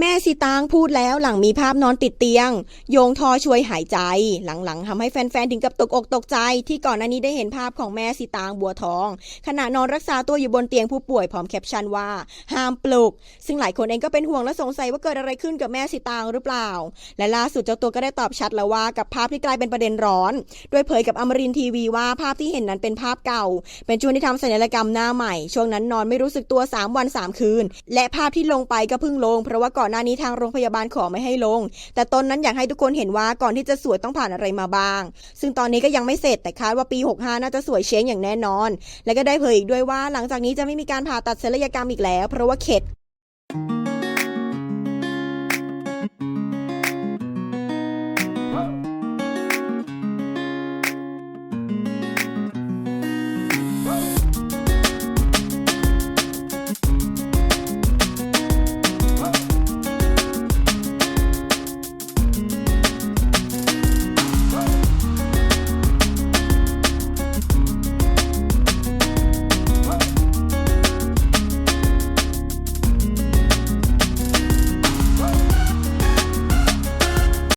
แม่สิตางพูดแล้วหลังมีภาพนอนติดเตียง โยงทอช่วยหายใจ หลังๆทำให้แฟนๆ ถึงกับตกอกตกใจ ที่ก่อนหน้านี้ได้เห็นภาพของแม่สิตางบัวทอง ขณะนอนรักษาตัวอยู่บนเตียงผู้ป่วยพร้อมแคปชั่นว่า ห้ามปลุก ซึ่งหลายคนเองก็เป็นห่วงและสงสัยว่าเกิดอะไรขึ้นกับแม่สิตางหรือเปล่า และล่าสุดเจ้าตัวก็ได้ตอบชัดแล้วว่ากับภาพที่กลายเป็นประเด็นร้อน โดยเผยกับอมรินทีวีว่าภาพที่เห็นนั้นเป็นภาพเก่า เป็นช่วงที่ทำศัลยกรรมหน้าใหม่ ช่วงนั้นนอนไม่รู้สึกตัว 3 วัน 3 คืน และภาพที่ลงไปก็เพิ่งลงเพราะว่าก่อนหน้านี้ทางโรงพยาบาลขอไม่ให้ลง แต่ตนนั้นอยากให้ทุกคนเห็นว่าก่อนที่จะสวยต้องผ่านอะไรมาบ้าง ซึ่งตอนนี้ก็ยังไม่เสร็จแต่คาดว่าปี 65 น่าจะสวยเช้งอย่างแน่นอน และก็ได้เผยอีกด้วยว่าหลังจากนี้จะไม่มีการผ่าตัดศัลยกรรมอีกแล้ว เพราะว่าเข็ด